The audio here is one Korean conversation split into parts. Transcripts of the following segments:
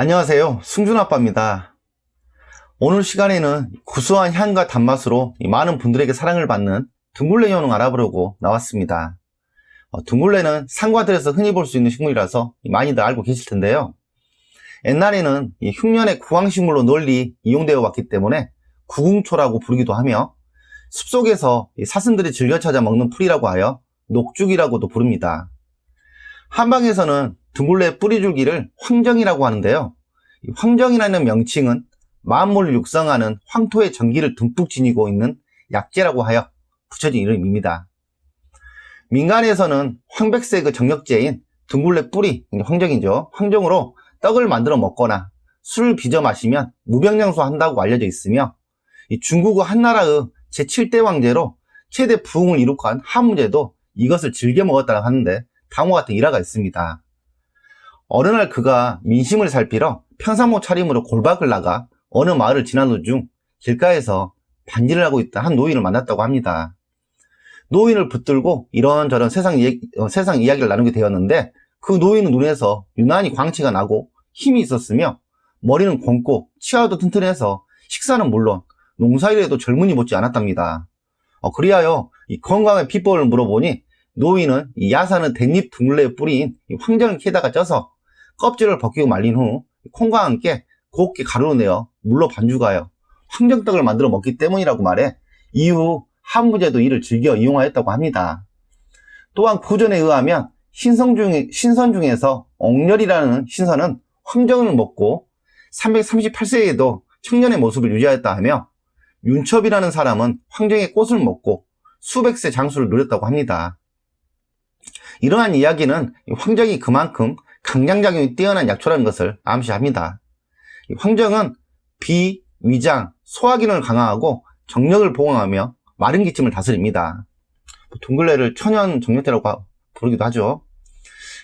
안녕하세요. 승준아빠입니다. 오늘 시간에는 구수한 향과 단맛으로 많은 분들에게 사랑을 받는 둥글레 효능 알아보려고 나왔습니다. 어, 둥글레는 산과들에서 흔히 볼 수 있는 식물이라서 많이들 알고 계실 텐데요. 옛날에는 이 흉년의 구황식물로 널리 이용되어 왔기 때문에 구궁초라고 부르기도 하며 숲속에서 이 사슴들이 즐겨 찾아 먹는 풀이라고 하여 녹죽이라고도 부릅니다. 한방에서는 둥글레 뿌리줄기를 황정이라고 하는데요. 이 황정이라는 명칭은 만물을 육성하는 황토의 전기를 듬뿍 지니고 있는 약재라고 하여 붙여진 이름입니다. 민간에서는 황백색 의 정력제인 둥글레 뿌리, 황정이죠. 황정으로 떡을 만들어 먹거나 술을 빚어 마시면 무병장수 한다고 알려져 있으며 이 중국의 한나라의 제7대 왕제로 최대 부흥을 이룩한 한무제도 이것을 즐겨 먹었다고 하는데 다음과 같은 일화가 있습니다. 어느 날 그가 민심을 살피러 평상모 차림으로 골박을 나가 어느 마을을 지나는 중 길가에서 반지를 하고 있다 한 노인을 만났다고 합니다. 노인을 붙들고 이런저런 세상, 얘기, 어, 세상 이야기를 나누게 되었는데 그 노인의 눈에서 유난히 광채가 나고 힘이 있었으며 머리는 검고 치아도 튼튼해서 식사는 물론 농사일에도 젊은이 못지 않았답니다. 어, 그리하여 이 건강의 비법을 물어보니 노인은 이 야산의 댄잎 둥글레에 뿌린 이 황정을 캐다가 쪄서 껍질을 벗기고 말린 후 콩과 함께 곱게 가루로 내어 물로 반죽하여 황정떡을 만들어 먹기 때문이라고 말해 이후 한무제도 이를 즐겨 이용하였다고 합니다. 또한 구전에 의하면 신성 중, 신선 중에서 옥렬이라는 신선은 황정을 먹고 338세에도 청년의 모습을 유지하였다 하며 윤첩이라는 사람은 황정의 꽃을 먹고 수백 세 장수를 누렸다고 합니다. 이러한 이야기는 황정이 그만큼 강장작용이 뛰어난 약초라는 것을 암시합니다. 황정은 비, 위장, 소화 기능을 강화하고 정력을 보강하며 마른 기침을 다스립니다. 둥글레를 천연 정력제라고 부르기도 하죠.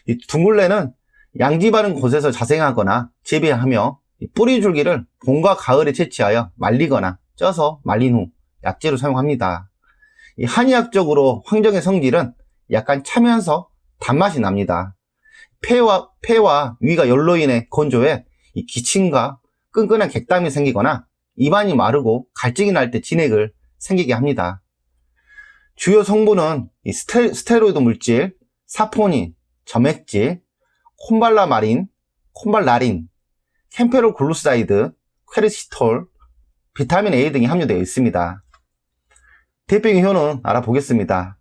이 둥글레는 양지 바른 곳에서 자생하거나 재배하며 뿌리 줄기를 봄과 가을에 채취하여 말리거나 쪄서 말린 후 약재로 사용합니다. 이 한의학적으로 황정의 성질은 약간 차면서 단맛이 납니다. 폐와, 폐와 위가 열로 인해 건조해 이 기침과 끈끈한 객담이 생기거나 입안이 마르고 갈증이 날 때 진액을 생기게 합니다. 주요 성분은 이 스테, 스테로이드 물질, 사포닌, 점액질, 콤발라마린, 콤발라린, 캠페롤 글루사이드, 퀘르시톨, 비타민 A 등이 함유되어 있습니다. 대표적인 효는 알아보겠습니다.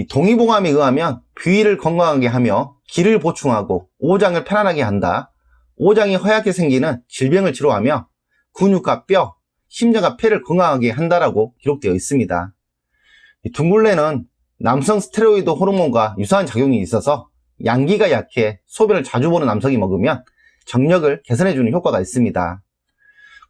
이 동의보감에 의하면 비위를 건강하게 하며 기를 보충하고 오장을 편안하게 한다. 오장이 허약해 생기는 질병을 치료하며 근육과 뼈, 심장과 폐를 건강하게 한다라고 기록되어 있습니다. 이 둥글레는 남성 스테로이드 호르몬과 유사한 작용이 있어서 양기가 약해 소변을 자주 보는 남성이 먹으면 정력을 개선해주는 효과가 있습니다.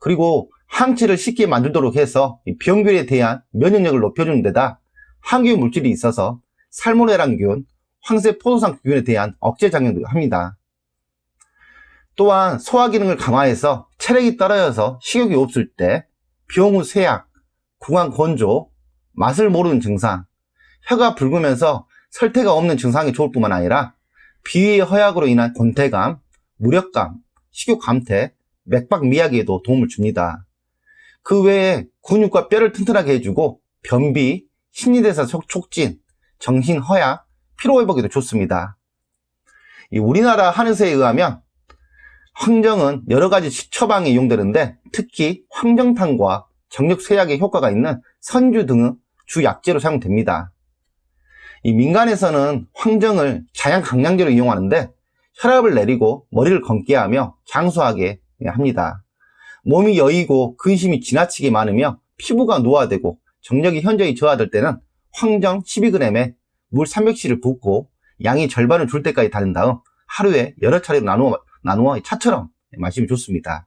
그리고 항체를 쉽게 만들도록 해서 이 병균에 대한 면역력을 높여주는 데다 항균 물질이 있어서 살모네랑균, 황새 포도상균에 대한 억제 작용도 합니다. 또한 소화 기능을 강화해서 체력이 떨어져서 식욕이 없을 때 병후 쇠약, 구강 건조, 맛을 모르는 증상, 혀가 붉으면서 설태가 없는 증상이 좋을 뿐만 아니라 비위의 허약으로 인한 곤태감, 무력감, 식욕 감퇴, 맥박 미약에도 도움을 줍니다. 그 외에 근육과 뼈를 튼튼하게 해주고 변비, 심리대사 촉진, 정신 허약, 피로회복에도 좋습니다. 이 우리나라 한의사에 의하면 황정은 여러 가지 처방에 이용되는데 특히 황정탕과 정력 쇠약에 효과가 있는 선주 등의 주 약재로 사용됩니다. 이 민간에서는 황정을 자양 강량제로 이용하는데 혈압을 내리고 머리를 검게 하며 장수하게 합니다. 몸이 여이고 근심이 지나치게 많으며 피부가 노화되고 정력이 현저히 저하될 때는 황정 12g에 물 300cl를 붓고 양이 절반을 줄 때까지 다른 다음 하루에 여러 차례로 나누어, 나누어 차처럼 마시면 좋습니다.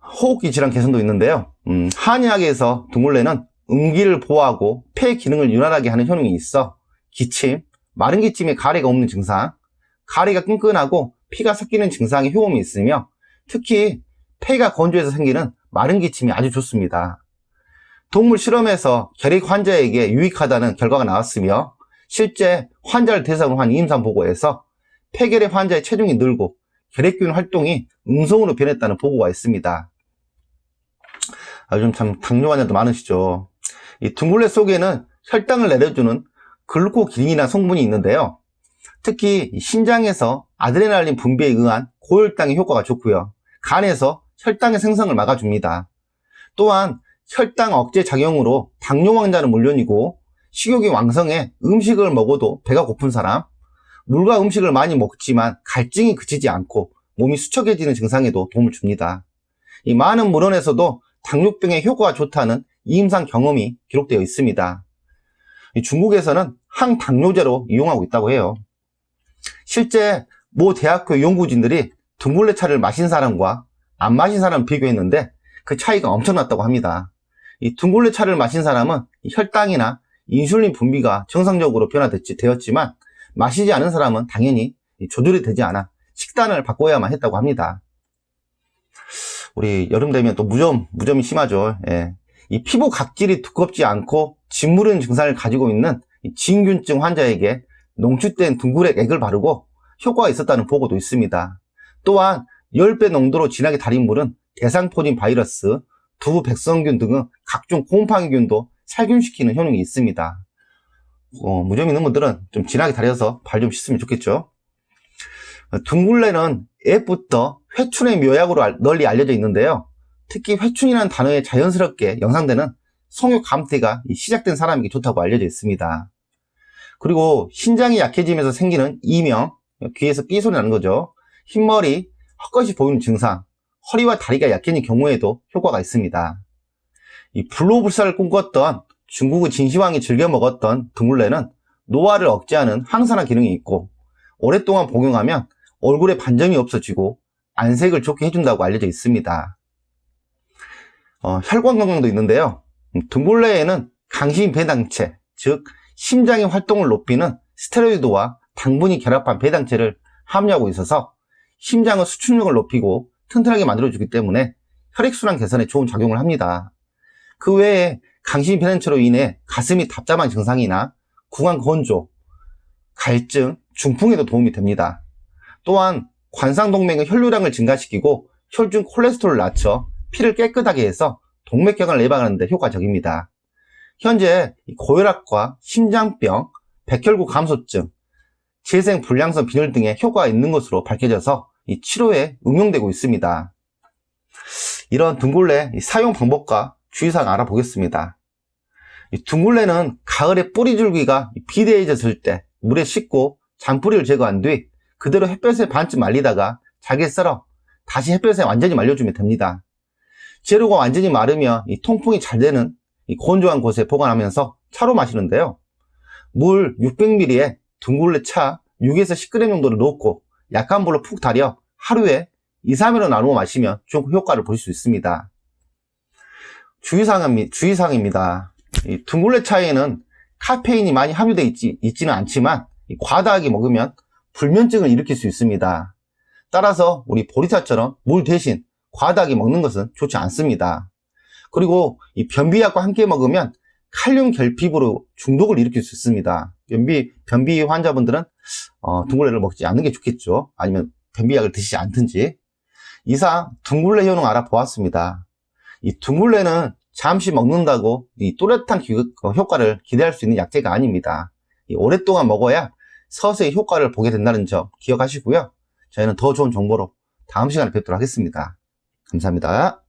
호흡기 질환 개선도 있는데요. 음, 한의학에서 둥글레는 음기를 보호하고 폐 기능을 윤활하게 하는 효능이 있어 기침, 마른 기침에 가래가 없는 증상, 가래가 끈끈하고 피가 섞이는 증상에 효험이 있으며 특히 폐가 건조해서 생기는 마른 기침이 아주 좋습니다. 동물 실험에서 결핵 환자에게 유익하다는 결과가 나왔으며 실제 환자를 대상으로 한 임상 보고에서 폐결핵 환자의 체중이 늘고 결핵균 활동이 음성으로 변했다는 보고가 있습니다. 아, 요즘 참 당뇨 환자도 많으시죠. 이 둥글레 속에는 혈당을 내려주는 글루코기린이라는 성분이 있는데요. 특히 이 심장에서 아드레날린 분비에 의한 고혈당의 효과가 좋고요. 간에서 혈당의 생성을 막아줍니다. 또한 혈당 억제 작용으로 당뇨 환자는 물론이고 식욕이 왕성해 음식을 먹어도 배가 고픈 사람, 물과 음식을 많이 먹지만 갈증이 그치지 않고 몸이 수척해지는 증상에도 도움을 줍니다. 이 많은 물원에서도 당뇨병에 효과가 좋다는 이임상 경험이 기록되어 있습니다. 이 중국에서는 항당뇨제로 이용하고 있다고 해요. 실제 모 대학교 연구진들이 둥글레 차를 마신 사람과 안 마신 사람을 비교했는데 그 차이가 엄청났다고 합니다. 이 둥글레 차를 마신 사람은 이 혈당이나 인슐린 분비가 정상적으로 변화되었지만 마시지 않은 사람은 당연히 이 조절이 되지 않아 식단을 바꿔야만 했다고 합니다. 우리 여름 되면 또 무좀, 무좀이 심하죠. 예. 이 피부 각질이 두껍지 않고 짓무르는 증상을 가지고 있는 이 진균증 환자에게 농축된 둥그레 액을 바르고 효과가 있었다는 보고도 있습니다. 또한 10배 농도로 진하게 달인 물은 대상포진 바이러스, 두 백성균 등의 각종 곰팡이균도 살균시키는 효능이 있습니다. 어, 무좀 있는 분들은 좀 진하게 달여서 발 좀 씻으면 좋겠죠. 어, 둥글레는 옛부터 회춘의 묘약으로 알- 널리 알려져 있는데요. 특히 회춘이라는 단어에 자연스럽게 연상되는 성욕 감퇴가 이 시작된 사람에게 좋다고 알려져 있습니다. 그리고 신장이 약해지면서 생기는 이명, 귀에서 삐 소리 나는 거죠. 흰머리, 헛것이 보이는 증상, 허리와 다리가 약해진 경우에도 효과가 있습니다. 이 불로불사를 꿈꿨던 중국의 진시황이 즐겨 먹었던 둥글레는 노화를 억제하는 항산화 기능이 있고 오랫동안 복용하면 얼굴에 반점이 없어지고 안색을 좋게 해준다고 알려져 있습니다. 어, 혈관 건강도 있는데요. 음, 둥글레에는 강신 배당체, 즉 심장의 활동을 높이는 스테로이드와 당분이 결합한 배당체를 함유하고 있어서 심장의 수축력을 높이고 튼튼하게 만들어주기 때문에 혈액순환 개선에 좋은 작용을 합니다. 그 외에 강신 배당체로 인해 가슴이 답답한 증상이나 구강 건조, 갈증, 중풍에도 도움이 됩니다. 또한 관상동맥의 혈류량을 증가시키고 혈중 콜레스테롤을 낮춰 피를 깨끗하게 해서 동맥경화를 예방하는 데 효과적입니다. 현재 이 고혈압과 심장병, 백혈구 감소증, 재생 불량성 빈혈 등의 효과가 있는 것으로 밝혀져서 이 치료에 응용되고 있습니다. 이런 둥글레 이 사용 방법과 주의사항 알아보겠습니다. 이 둥글레는 가을에 뿌리 줄기가 비대해졌을 때 물에 씻고 잔뿌리를 제거한 뒤 그대로 햇볕에 반쯤 말리다가 잘게 썰어 다시 햇볕에 완전히 말려주면 됩니다. 재료가 완전히 마르면 이 통풍이 잘 되는 이 건조한 곳에 보관하면서 차로 마시는데요. 물 600ml에 둥글레 차 6에서 10g 정도를 넣고 약한 불로 푹 달여 하루에 2, 3일로 나누어 마시면 좋은 효과를 볼 수 있습니다. 주의사항입- 주의사항입니다. 이 둥글레 차에는 카페인이 많이 함유되어 있지, 있지는 않지만 이 과다하게 먹으면 불면증을 일으킬 수 있습니다. 따라서 우리 보리차처럼 물 대신 과다하게 먹는 것은 좋지 않습니다. 그리고 이 변비약과 함께 먹으면 칼륨 결핍으로 중독을 일으킬 수 있습니다. 변비, 변비 환자분들은 어, 둥글레를 먹지 않는 게 좋겠죠. 아니면 변비약을 드시지 않든지. 이상 둥글레 효능 알아보았습니다. 이 둥글레는 잠시 먹는다고 이 또렷한 기- 어, 효과를 기대할 수 있는 약재가 아닙니다. 이 오랫동안 먹어야 서서히 효과를 보게 된다는 점 기억하시고요. 저희는 더 좋은 정보로 다음 시간에 뵙도록 하겠습니다. 감사합니다.